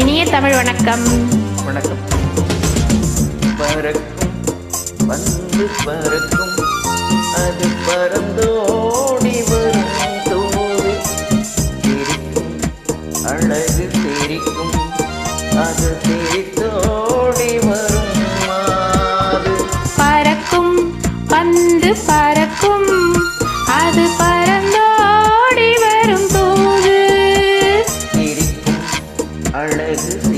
இனிய தமிழ் வணக்கம். வணக்கம். பறக்கும் வந்து பறக்கும் அது பறந்தோடி வரும் தோடு சிரிக்கும் அழகு சிரிக்கும் அது சிரித்தோடி வரும் பறக்கும் பந்து பறக்கும் அழகு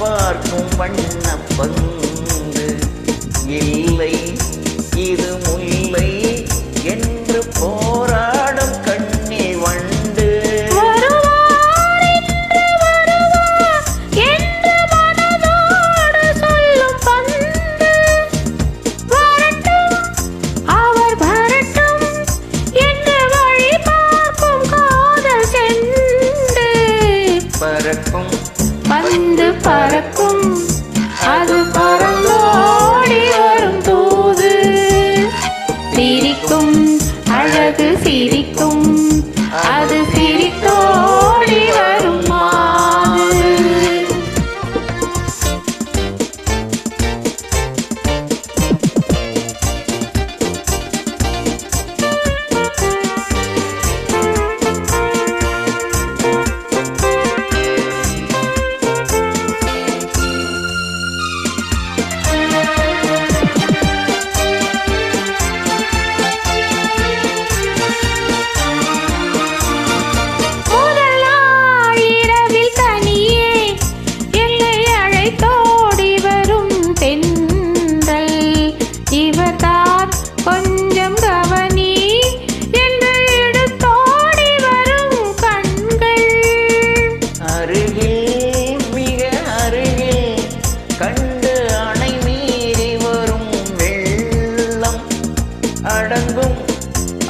பார்க்கும் வண்ணம் பங்கு இல்லை இது முல்லை என்று போராடும் கண்ணி வண்டு சொல்லும் பந்து அவர் வரட்டும் வழி பார்க்கும் காதல் சென்று பறக்கும் பறக்கும். அது பறந்தோடி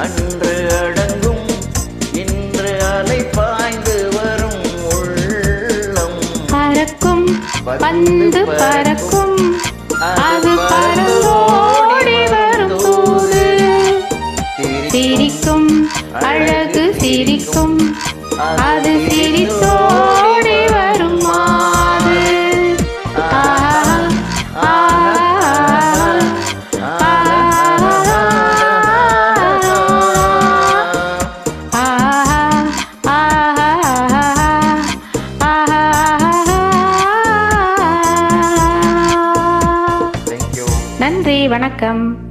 அன்று அடங்கும். இன்று அலை பாய்ந்து வரும் உள்ளம். பறக்கும் பந்து பறக்கும். அது பறந்தோடி வரும் தூது. சிரிக்கும் அழகு சிரிக்கும். அது சிரித்தோடி நன்றி வணக்கம்.